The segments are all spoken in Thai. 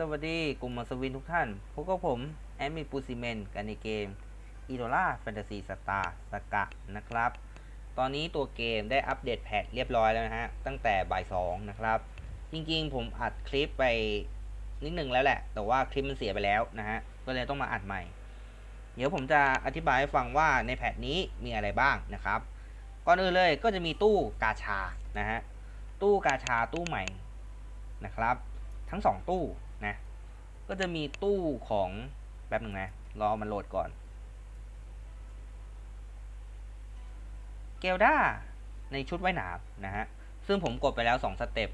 สวัสดีกลุ่มมัสวินทุกท่านพบกับผม แอดมินปูซิเมนกันในเกมอีโดล่าแฟนตาซีสตาร์สกะนะครับ ตอนนี้ตัวเกมได้อัปเดตแพทเรียบร้อยแล้วนะฮะ ตั้งแต่บ่ายสองนะครับ จริงๆผมอัดคลิปไปนิดนึงแล้วแหละ แต่ว่าคลิปมันเสียไปแล้วนะฮะ ก็เลยต้องมาอัดใหม่ เดี๋ยวผมจะอธิบายให้ฟังว่าในแพทนี้มีอะไรบ้างนะครับ ก่อนอื่นเลยก็จะมีตู้กาชานะฮะ ตู้กาชาตู้ใหม่นะครับ ทั้งสองตู้ ก็จะมีตู้ของแป๊บหนึ่งนะ รอมันโหลดก่อน เกลด้าในชุดว่ายน้ำนะฮะ ซึ่งผมกดไปแล้ว 2 สเต็ป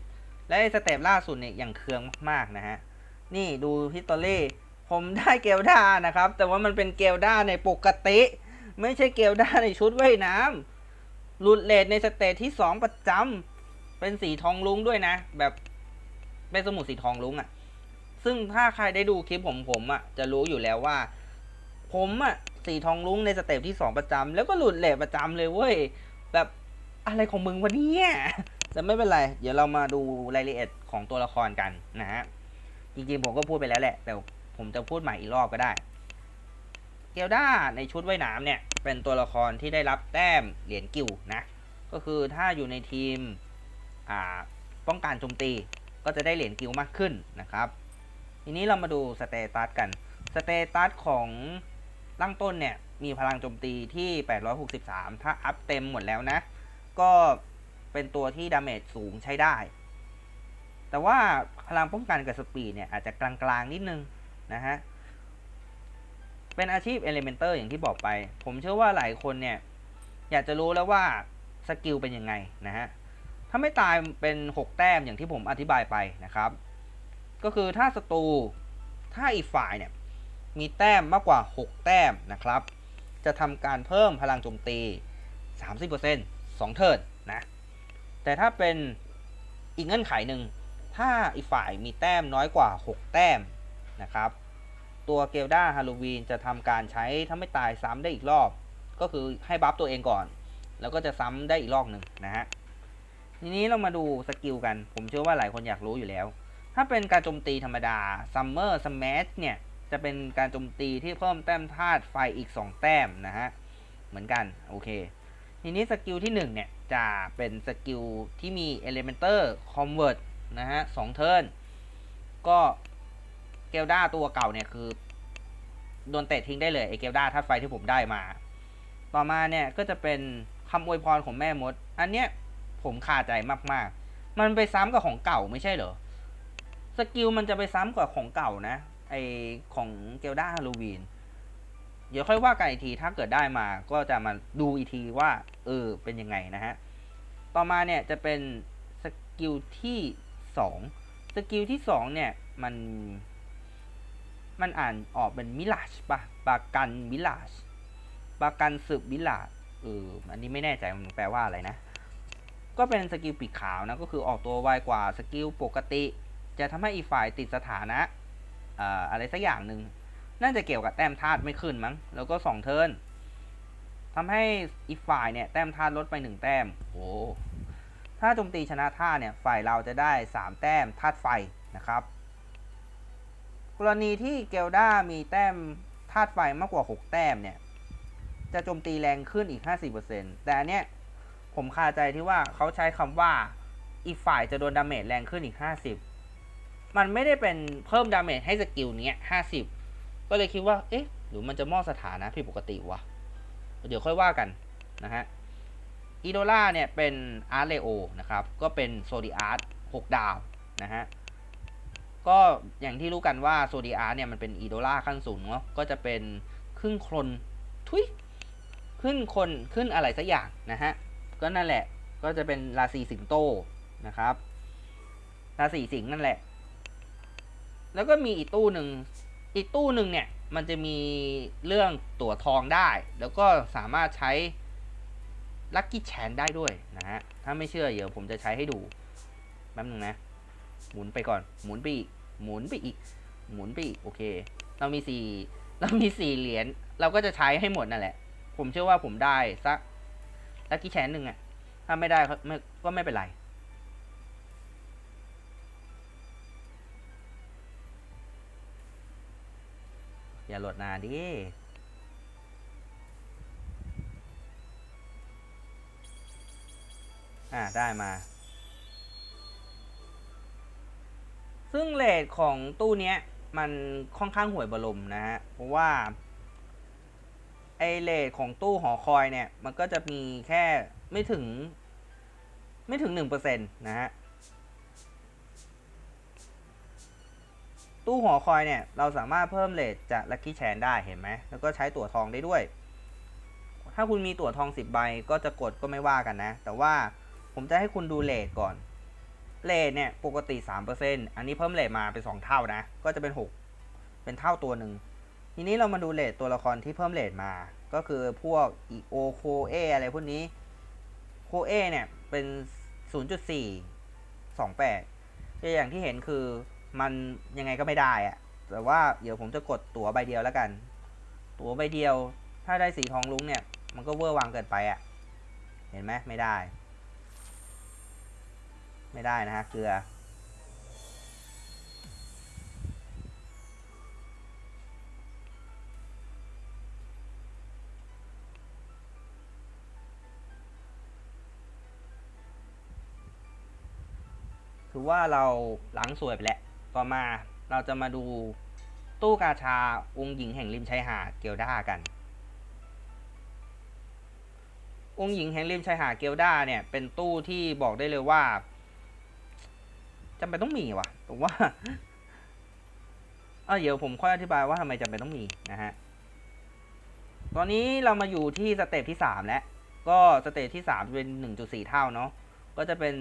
และสเต็ปล่าสุดเนี่ยอย่างเคืองมากๆนะฮะ นี่ดูฮิตอรี่ ผมได้เกลด้านะครับ แต่ว่ามันเป็นเกลด้าในปกติ ไม่ใช่เกลด้าในชุดว่ายน้ำหลุดเลทในสเตจที่ 2 ประจำเป็นสีทองลุ้งด้วยนะ แบบเป็นสมุดสีทองลุ้งอะ่ะ ซึ่งถ้าใครได้ดูคลิปผมผมอะ่ะจะรู้อยู่แล้วว่า ผมอะ่ะสีทองลุ้งในสเต็ปที่2ประจำแล้วก็หลุดเลทประจำเลยเว้ย แบบอะไรของมึงวะเนี่ยแต่ไม่เป็นไร เดี๋ยวเรามาดูรายละเอียดของตัวละครกันนะฮะ จริงๆผมก็พูดไปแล้วแหละ แต่ผมจะพูดใหม่อีกรอบก็ได้ เกลด้าในชุดว่ายน้ำเนี่ย เป็นตัวละครที่ได้รับแต้มเหรียญกิลด์นะ ก็คือถ้าอยู่ในทีมป้องกันโจมตีก็จะได้เหรียญกิลด์มากขึ้นนะครับ ทีนี้เรามาดูสเตตัสกัน สเตตัสของตั้งต้นเนี่ย มีพลังโจมตีที่ 863 ถ้าอัพเต็มหมดแล้วนะ ก็เป็นตัวที่ดาเมจสูงใช้ได้ แต่ว่าพลังป้องกันกับสปีดเนี่ย อาจจะกลางๆนิดนึงนะฮะ เป็นอาชีพเอลิเมนเตอร์อย่างที่บอกไป ผมเชื่อว่าหลายคนเนี่ย อยากจะรู้แล้วว่าสกิลเป็นยังไงนะฮะ ถ้าไม่ตายเป็น 6 แต้มอย่างที่ผมอธิบายไปนะครับ ก็คือถ้าศัตรูถ้าอีกฝ่ายเนี่ยมีแต้มมากกว่า 6 แต้มนะครับ จะทำการเพิ่มพลังโจมตี 30% 2 เทิร์นนะ แต่ถ้าเป็นอีกเงื่อนไขหนึ่ง ถ้าอีกฝ่ายมีแต้มน้อยกว่า 6 แต้มนะครับ ตัวเกลดาฮาโลวีนจะทำการใช้ถ้าไม่ตายซ้ำได้อีกรอบ ก็คือให้บัฟตัวเองก่อน แล้วก็จะซ้ำได้อีกรอบหนึ่งนะฮะ ทีนี้เรามาดูสกิลกัน ผมเชื่อว่าหลายคนอยากรู้อยู่แล้ว ถ้าเป็นการโจมตีธรรมดา Summer Smash เนี่ย จะเป็นการโจมตีที่เพิ่มแต้มธาตุไฟอีก 2 แต้มนะฮะ เหมือนกัน โอเค ทีนี้สกิลที่ 1 เนี่ย จะเป็นสกิลที่มี Elementor Convert นะฮะสองเทิร์นก็เกลดาตัวเก่าเนี่ยคือ โดนเตะทิ้งได้เลยไอเกลดาธาตุไฟที่ผมได้มา ต่อมาเนี่ยก็จะเป็นคำอวยพรของแม่มด อันเนี้ยผมคาใจมากๆ มันไปซ้ำกับของเก่าไม่ใช่เหรอ สกิลมันจะไปซ้ำกับของเก่านะ ไอของเกลดาฮาโลวีน เดี๋ยวค่อยว่ากันอีกที ถ้าเกิดได้มาก็จะมาดูอีกทีว่า เออ เป็นยังไงนะฮะ ต่อมาเนี่ยจะเป็นสกิลที่สองสกิลที่สองเนี่ย มัน มันอ่านออกเป็นมิลาชปะบากันมิลาชบากันสืบมิลาชเออ อันนี้ไม่แน่ใจมันแปลว่าอะไรนะ ก็เป็นสกิลปีกขาวนะ ก็คือออกตัวไวกว่าสกิลปกติ จะทำให้อีกฝ่ายติดสถานะอะไรสักอย่างหนึ่งน่าจะเกี่ยวกับแต้มธาตุไม่ขึ้นมั้ง แล้วก็สองเทิร์นทำให้อีกฝ่ายเนี่ยแต้มธาตุลดไปหนึ่งแต้ม โอ้ ถ้าโจมตีชนะท่าเนี่ยฝ่ายเราจะได้3แต้มธาตุไฟนะครับ กรณีที่เกลด้ามีแต้มธาตุไฟมากกว่า 6 แต้มเนี่ย จะโจมตีแรงขึ้นอีก 50%แต่อันเนี้ยผมคาใจที่ว่าเขาใช้คำว่าอีกฝ่ายจะโดนดาเมจแรงขึ้นอีก 50 มันไม่ได้เป็นเพิ่มดาเมจให้สกิลเนี้ย50ก็เลยคิดว่า เอ๊ะ หรือมันจะมอดสถานะผิดปกติวะ เดี๋ยวค่อยว่ากันนะฮะ อีโดล่าเนี่ยเป็นอาร์เรโอนะครับ ก็เป็นโซดีอาร์ต6ดาวนะฮะ ก็อย่างที่รู้กันว่าโซดีอาร์เนี่ยมันเป็นอีโดล่าขั้นสูงเนาะ ก็จะเป็นครึ่งคนทุยขึ้นคนขึ้นอะไรสักอย่างนะฮะ ก็นั่นแหละ ก็จะเป็นราศีสิงโตนะครับ ราศีสิงห์นั่นแหละ แล้วก็มีอีกตู้หนึ่ง อีกตู้หนึ่งเนี่ย มันจะมีเรื่องตั๋วทองได้ แล้วก็สามารถใช้ลัคกี้แชนได้ด้วยนะฮะ ถ้าไม่เชื่อเดี๋ยวผมจะใช้ให้ดู แป๊บนึงนะ หมุนไปก่อน หมุนไปอีก หมุนไปอีก หมุนไปอีก โอเค เรามีสี่เรามีสี่เหรียญ เราก็จะใช้ให้หมดนั่นแหละ ผมเชื่อว่าผมได้สักลัคกี้แชนหนึ่งอะถ้าไม่ได้ก็ไม่ก็ไม่เป็นไร อย่าโหลดนานดิอ่าได้มา ซึ่งเลทของตู้เนี้ย มันค่อนข้างห่วยบรมนะฮะ เพราะว่า ไอเลทของตู้หอคอยเนี่ย มันก็จะมีแค่ไม่ถึง ไม่ถึงหนึ่งเปอร์เซ็นต์นะฮะ ตู้หอคอยเนี่ย เราสามารถเพิ่มเลทจากลัคกี้แชนได้เห็นไหม แล้วก็ใช้ตั๋วทองได้ด้วย ถ้าคุณมีตั๋วทอง 10 ใบก็จะกดก็ไม่ว่ากันนะ แต่ว่าผมจะให้คุณดูเลทก่อน เลทเนี่ยปกติ 3%อันนี้เพิ่มเลทมาเป็น 2 เท่านะ ก็จะเป็น 6 เป็นเท่าตัวหนึ่ง ทีนี้เรามาดูเลทตัวละครที่เพิ่มเลทมา ก็คือพวกอีโอโคเออะไรพวกนี้ โคเอเนี่ยเป็น 0.4 28อย่างที่เห็นคือ มันยังไงก็ไม่ได้อะแต่ว่าเดี๋ยวผมจะกดตั๋วใบเดียวแล้วกัน ตั๋วใบเดียว ถ้าได้สีทองลุ้งเนี่ย มันก็เวอร์วังเกินไปอะเห็นไหมไม่ได้ ไม่ได้นะฮะเกลือถือว่าเราหลังสวยไปแล้ว ต่อมาเราจะมาดูตู้กาชาองค์หญิงแห่งริมชายหาดเกียวด้ากัน องค์หญิงแห่งริมชายหาดเกียวด้าเนี่ย เป็นตู้ที่บอกได้เลยว่าจำเป็นต้องมีวะผมว่าเออเดี๋ยวผมค่อยอธิบายว่าทำไมจำเป็นต้องมีนะฮะตอนนี้เรามาอยู่ที่สเต็ปที่สามแล้ว ก็สเต็ปที่สามเป็นหนึ่งจุดสี่เท่าเนาะก็จะเป็น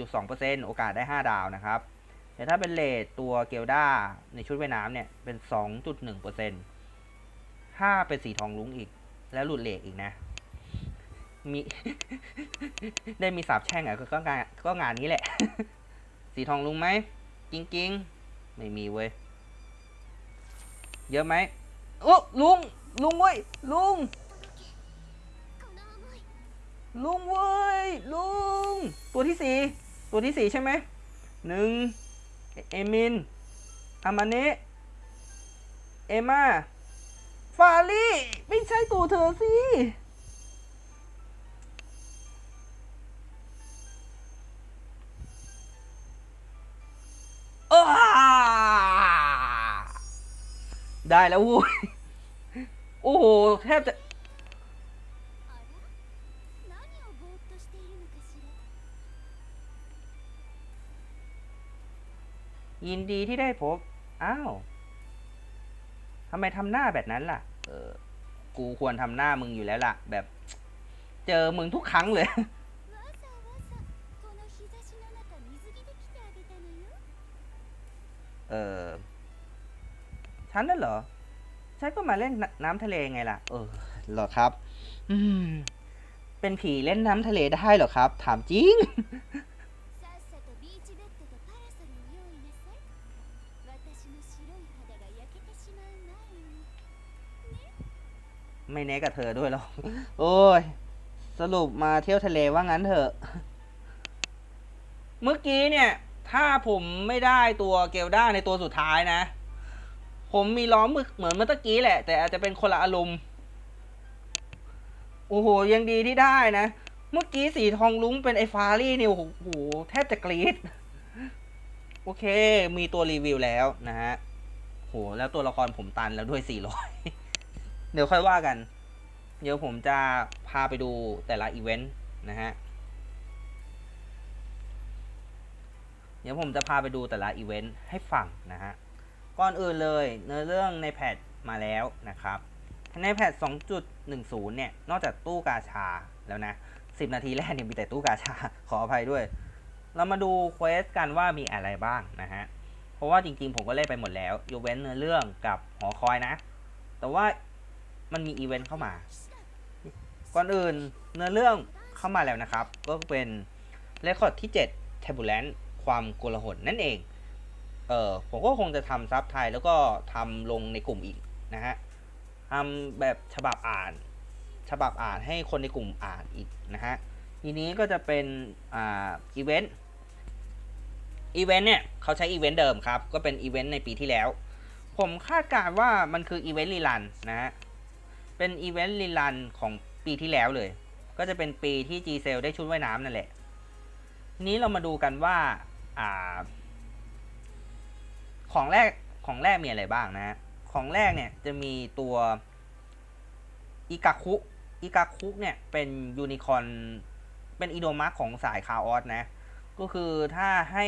4.2%โอกาสได้ 5 ดาวนะครับ แต่ถ้าเป็นเลทตัวเกลด้าในชุดว่ายน้ำเนี่ยเป็น 2.1%ถ้าเป็นสีทองลุ้งอีก แล้วหลุดเลทอีกนะ มี ได้มีสาบแช่งอะก็งานก็งานนี้แหละ สีทองลุงไหมกิ้งกิ้งไม่มีเว้ย เยอะไหมโอ้ลุง ลุงเว้ย ลุง ลุงเว้ย ลุง ตัวที่สี่ตัวที่สี่ใช่ไหมหนึ่ง เอมิน อามาเนะเอมาฟาลี่ ไม่ใช่ตัวเธอสิอ้าได้แล้วโว้ย โอ้โห แทบจะ ยินดีที่ได้พบ อ้าวทำไมทำหน้าแบบนั้นล่ะ เออ กูควรทำหน้ามึงอยู่แล้วล่ะ แบบ เจอมึงทุกครั้งเลย เออฉันนั่นเหรอ ฉันก็มาเล่นน้ำทะเลไงล่ะ เออ เหรอครับ อืม เป็นผีเล่นน้ำทะเลได้เหรอครับ ถามจริง ไม่เน้กับเธอด้วยหรอกโอ้ย สรุปมาเที่ยวทะเลว่างั้นเถอะ เมื่อกี้เนี่ย ถ้าผมไม่ได้ตัวเกลด้าในตัวสุดท้ายนะ ผมมีล้อมมือเหมือนเมื่อกี้แหละ แต่อาจจะเป็นคนละอารมณ์ โอ้โห ยังดีที่ได้นะ เมื่อกี้สีทองลุ้งเป็นไอ้ฟารี่เนี่ยโอ้โห แทบจะกรี๊ดโอเค มีตัวรีวิวแล้วนะฮะ โห แล้วตัวละครผมตันแล้วด้วย400 เดี๋ยวค่อยว่ากัน เดี๋ยวผมจะพาไปดูแต่ละอีเวนต์นะฮะ เดี๋ยวผมจะพาไปดูแต่ละอีเวนต์ให้ฟังนะฮะ ก่อนอื่นเลยเนื้อเรื่องในแพทมาแล้วนะครับในแพท2.10 เนี่ย นอกจากตู้กาชาแล้วนะ 10 นาทีแรกเนี่ยมีแต่ตู้กาชา ขออภัยด้วย เรามาดูเควสกันว่ามีอะไรบ้างนะฮะ เพราะว่าจริงๆ ผมก็เล่นไปหมดแล้วยกเว้นเนื้อเรื่องกับหอคอยนะ แต่ว่า มันมีอีเวนต์เข้ามา ก่อนอื่นเนื้อเรื่องเข้ามาแล้วนะครับ ก็เป็นเรคคอร์ดที่7 t u r b u l e n c ความโกลาหลนั่นเอง เออผมก็คงจะทำซับไทยแล้วก็ทำลงในกลุ่มอีกนะฮะทำแบบฉบับอ่าน ฉบับอ่านให้คนในกลุ่มอ่านอีกนะฮะ ทีนี้ก็จะเป็น อ่า อีเวนต์ อีเวนต์เนี่ยเขาใช้อีเวนต์เดิมครับ ก็เป็นอีเวนต์ในปีที่แล้ว ผมคาดการณ์ว่ามันคืออีเวนต์รีลันนะฮะ เป็นอีเวนต์รีลันของปีที่แล้วเลย ก็จะเป็นปีที่ G c e l ได้ชุดว่ายน้ำนั่นแหละทีนี้เรามาดูกันว่าอ่า ของแรกของแรกมีอะไรบ้างนะฮะของแรกเนี่ยจะมีตัวอิกาคุอิกาคุเนี่ยเป็นยูนิคอนเป็นอีโดมาร์ของสายคาออสนะ ก็คือถ้าให้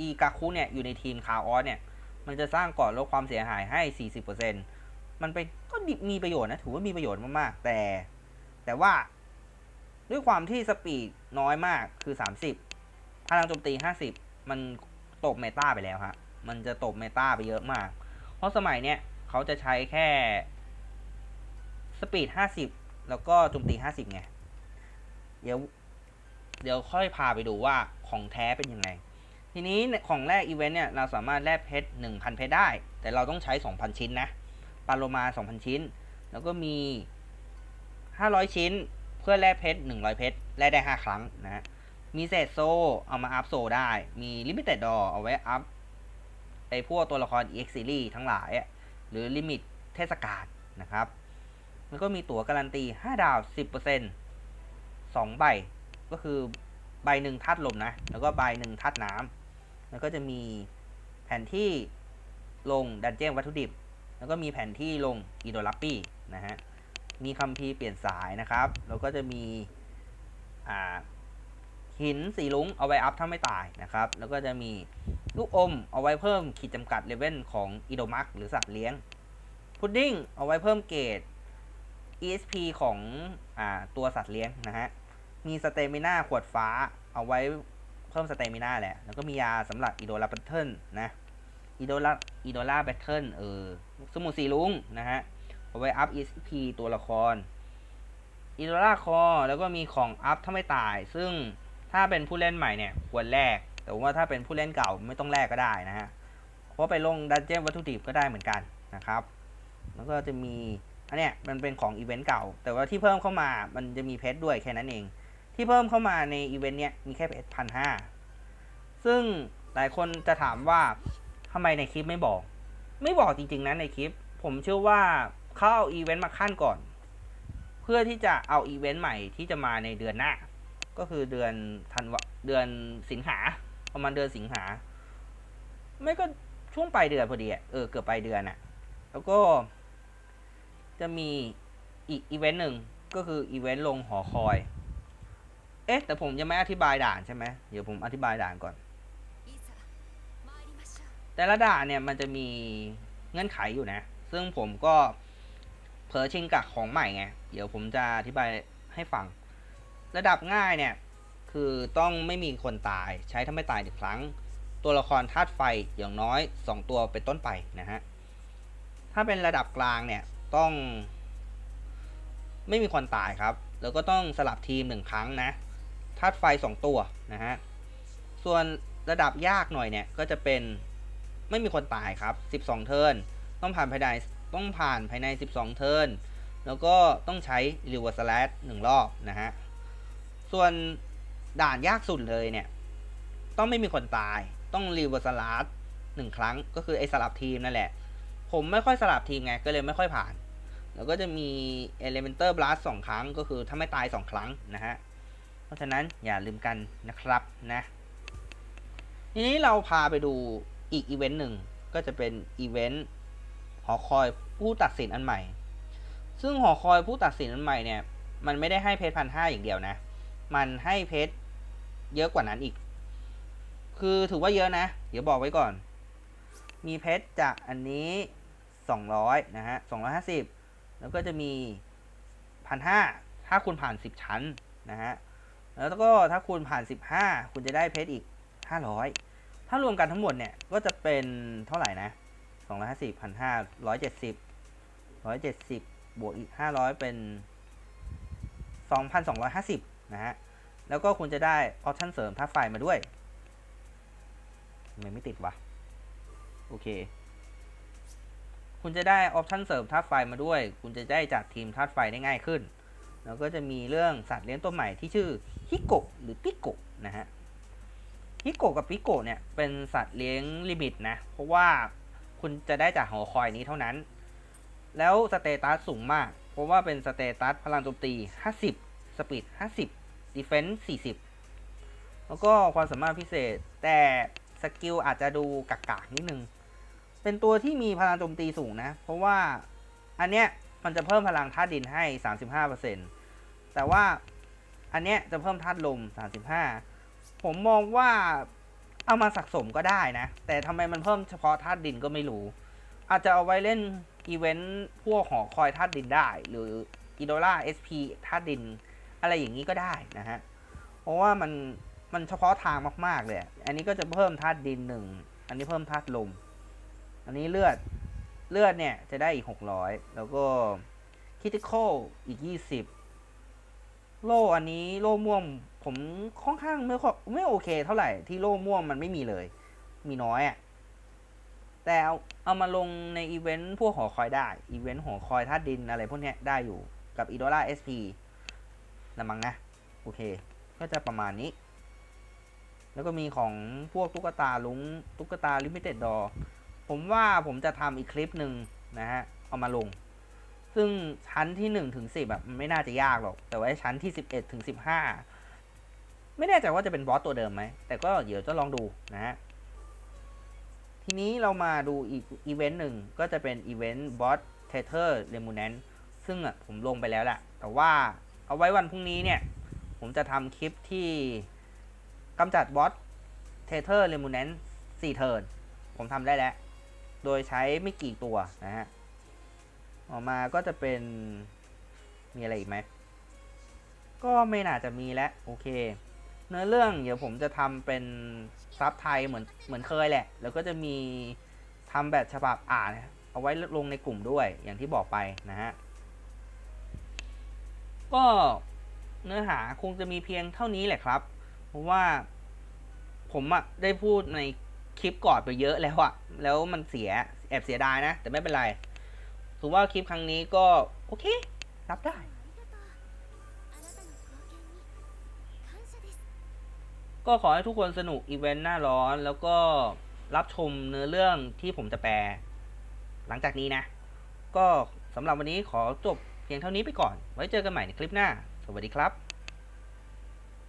อิกาคุเนี่ยอยู่ในทีมคาออสเนี่ย มันจะสร้างก่อนลดความเสียหายให้ 40% มันเป็นก็มีประโยชน์นะถือว่ามีประโยชน์มากๆ แต่ แต่ว่าด้วยความที่สปีดน้อยมากคือ 30 พลังโจมตี 50 มันตกเมตาไปแล้วฮะ มันจะตกเมตาไปเยอะมาก เพราะสมัยเนี้ยเขาจะใช้แค่สปีด 50 แล้วก็โจมตี 50 ไง เดี๋ยว เดี๋ยวค่อยพาไปดูว่าของแท้เป็นยังไง ทีนี้ของแรกอีเวนต์เนี่ย เราสามารถแลกเพชร 1,000 เพชรได้ แต่เราต้องใช้ 2,000 ชิ้นนะ ปาโลมา 2,000 ชิ้น แล้วก็มี 500 ชิ้น เพื่อแลกเพชร 100 เพชร แลกได้ 5 ครั้งนะฮะ มีเศษโซเอามาอัพโซได้ มีลิมิเต็ดดอเอาไว้อัพไอพวกตัวละคร EX Series ทั้งหลายหรือลิมิตเทศกาลนะครับ แล้วก็มีตั๋วการันตี 5 ดาว 10% 2 ใบ ก็คือใบหนึ่งธาตุลมนะ แล้วก็ใบหนึ่งธาตุน้ำแล้วก็จะมีแผนที่ลงดันเจี้ยนวัตถุดิบ แล้วก็มีแผนที่ลงอีโดลัปปี้นะฮะ มีคัมภีร์เปลี่ยนสายนะครับ แล้วก็จะมีอ่าหินสีลุงเอาไว้อัพถ้าไม่ตายนะครับ แล้วก็จะมีลูกอมเอาไว้เพิ่มขีดจำกัดเลเวลของอีโดมักหรือสัตว์เลี้ยง พุดดิ้งเอาไว้เพิ่มเกรด ESP ของอ่าตัวสัตว์เลี้ยงนะฮะ มีสเตมิน่าขวดฟ้าเอาไว้เพิ่มสเตมิน่าแหละ แล้วก็มียาสำหรับอีโดลาแบทเทิลนะ อีโดลาอีโดลาแบทเทิลเออ สมุนสีลุงนะฮะเอาไว้อัพ ESP ตัวละครอีโดลาคอแล้วก็มีของอัพถ้าไม่ตาย ซึ่งถ้าเป็นผู้เล่นใหม่เนี่ยควรแลกแต่ว่าถ้าเป็นผู้เล่นเก่าไม่ต้องแลกก็ได้นะฮะเพราะไปลงดันเจี้ยนวัตถุดิบก็ได้เหมือนกันนะครับ แล้วก็จะมีอันเนี้ยมันเป็นของอีเวนต์เก่า แต่ว่าที่เพิ่มเข้ามามันจะมีเพชรด้วยแค่นั้นเอง ที่เพิ่มเข้ามาในอีเวนต์เนี้ยมีแค่เพชรพันห้าซึ่งหลายคนจะถามว่าทำไมในคลิปไม่บอก ไม่บอกจริงๆนะในคลิป ผมเชื่อว่าเขาเอาอีเวนต์มาขั้นก่อน เพื่อที่จะเอาอีเวนต์ใหม่ที่จะมาในเดือนหน้า ก็คือเดือนธันวาเดือนสิงหาประมาณเดือนสิงหา ไม่ก็ช่วงปลายเดือนพอดีเออเกือบปลายเดือนอะ่ะ แล้วก็ จะมีอีกอีเวนต์หนึ่งก็คืออีเวนต์ลงหอคอย เอ๊ะแต่ผมยังไม่อธิบายด่านใช่ไหมเดี๋ยวผมอธิบายด่านก่อน แต่ละด่านเนี่ยมันจะมีเงื่อนไขอยู่นะ ซึ่งผมก็เผลอชิงกับของใหม่ไง เดี๋ยวผมจะอธิบายให้ฟัง ระดับง่ายเนี่ย คือต้องไม่มีคนตายใช้ถ้าไม่ตายหนึ่งครั้ง ตัวละครธาตุไฟอย่างน้อย 2 ตัวเป็นต้นไปนะฮะ ถ้าเป็นระดับกลางเนี่ยต้อง ไม่มีคนตายครับ แล้วก็ต้องสลับทีมหนึ่งครั้งนะธาตุไฟ 2 ตัวนะฮะ ส่วนระดับยากหน่อยเนี่ยก็จะเป็น ไม่มีคนตายครับ 12 เทิร์นต้องผ่านภายในต้องผ่านภายใน 12 เทิร์นแล้วก็ต้องใช้ริวสแลชหนึ่งรอบนะฮะ ส่วนด่านยากสุดเลยเนี่ย ต้องไม่มีคนตายต้องริวสลัดหนึ่งครั้งก็คือไอ้สลับทีมนั่นแหละ ผมไม่ค่อยสลับทีมไง ก็เลยไม่ค่อยผ่าน แล้วก็จะมี Elemental Blast สองครั้ง ก็คือถ้าไม่ตาย2ครั้งนะฮะ เพราะฉะนั้นอย่าลืมกันนะครับนะ ทีนี้เราพาไปดู อีกอีเวนต์หนึ่งก็จะเป็นอีเวนต์หอคอยผู้ตัดสินอันใหม่ ซึ่งหอคอยผู้ตัดสินอันใหม่เนี่ย มันไม่ได้ให้เพชรพันห้าอย่างเดียวนะ มันให้เพชรเยอะกว่านั้นอีก คือถือว่าเยอะนะ เดี๋ยวบอกไว้ก่อน มีเพชรจากอันนี้200นะฮะ250แล้วก็จะมี1,500ถ้าคุณผ่าน10ชั้นนะฮะ แล้วก็ถ้าคุณผ่าน15คุณจะได้เพชรอีก500 ถ้ารวมกันทั้งหมดเนี่ย ก็จะเป็นเท่าไหร่นะ250 1,500 170 170บวกอีก500เป็น2,250นะฮะ แล้วก็คุณจะได้ออปชั่นเสริมธาไฟมาด้วยทำไมไม่ติดวะ โอเค คุณจะได้ออปชั่นเสริมธาตุไฟมาด้วย คุณจะได้จัดทีมธาตุไฟได้ง่ายขึ้น แล้วก็จะมีเรื่องสัตว์เลี้ยงตัวใหม่ที่ชื่อฮิโกะหรือปิโกะนะฮะ ฮิโกะกับปิโกะเนี่ยเป็นสัตว์เลี้ยงลิมิตนะ เพราะว่าคุณจะได้จากหอคอยนี้เท่านั้น แล้วสเตตัสสูงมาก เพราะว่าเป็นสเตตัสพลังโจมตี 50 สปีด 50 ดีเฟนส์40 แล้วก็ความสามารถพิเศษ แต่สกิลอาจจะดูกากๆนิดนึง เป็นตัวที่มีพลังโจมตีสูงนะ เพราะว่าอันเนี้ยมันจะเพิ่มพลังธาตุดินให้ 35%แต่ว่าอันเนี้ยจะเพิ่มธาตุลม 35 ผมมองว่าเอามาสะสมก็ได้นะ แต่ทำไมมันเพิ่มเฉพาะธาตุดินก็ไม่รู้ อาจจะเอาไว้เล่นอีเวนต์พวกหอคอยธาตุดินได้ หรืออีโดล่า SP ธาตุดิน อะไรอย่างนี้ก็ได้นะฮะ เพราะว่ามันมันเฉพาะทางมากๆเลยอะอันนี้ก็จะเพิ่มธาตุดินหนึ่ง อันนี้เพิ่มธาตุลม อันนี้เลือด เลือดเนี่ยจะได้อีก600แล้วก็คิติคอลอีก20โล่อันนี้โล่ม่วง ผมค่อนข้างไม่ไม่โอเคเท่าไหร่ที่โล่ม่วงมันไม่มีเลย มีน้อยอะ่ะแต่เอาเอามาลงในอีเวนต์พวกหอคอยได้ อีเวนต์หอคอยธาตุดินอะไรพวกนี้ได้อยู่กับอีโดล่าเอสพีนะมังนะ โอเค ก็จะประมาณนี้ แล้วก็มีของพวกตุ๊กตาลุงตุ๊กตาลิมิเต็ดดอผมว่าผมจะทำอีกคลิปหนึ่งนะฮะ เอามาลง ซึ่งชั้นที่1ถึง10แบบไม่น่าจะยากหรอก แต่ว่าชั้นที่ 11ถึง15 ไม่แน่ใจว่าจะเป็นบอสตัวเดิมไหม แต่ก็เดี๋ยวจะลองดูนะฮะ ทีนี้เรามาดูอีกอีเวนต์หนึ่งก็จะเป็นอีเวนต์บอสเทเทอร์เรมูเนนซึ่งอะผมลงไปแล้วแหละแต่ว่าเอาไว้วันพรุ่งนี้เนี่ย ผมจะทำคลิปที่กำจัดบอสเทเทอร์เรมูเนน4เทิร์นผมทำได้แล้ว โดยใช้ไม่กี่ตัวนะฮะ ออกมาก็จะเป็นมีอะไรอีกไหม ก็ไม่น่าจะมีแล้ว โอเค เนื้อเรื่องเดี๋ยวผมจะทำเป็นซับไทยเหมือนเหมือนเคยแหละ แล้วก็จะมีทำแบบฉบับอ่านเอาไว้ลงในกลุ่มด้วยอย่างที่บอกไปนะฮะ ก็เนื้อหาคงจะมีเพียงเท่านี้แหละครับ เพราะว่าผมอะได้พูดในคลิปก่อนไปเยอะแล้วอะแล้วมันเสียแอบเสียดายนะ แต่ไม่เป็นไรถือว่าคลิปครั้งนี้ก็โอเค รับได้ ก็ขอให้ทุกคนสนุกอีเวนต์หน้าร้อนแล้วก็รับชมเนื้อเรื่องที่ผมจะแปล หลังจากนี้นะ ก็สำหรับวันนี้ขอจบเพียงเท่านี้ไปก่อน ไว้เจอกันใหม่ในคลิปหน้า สวัสดีครับ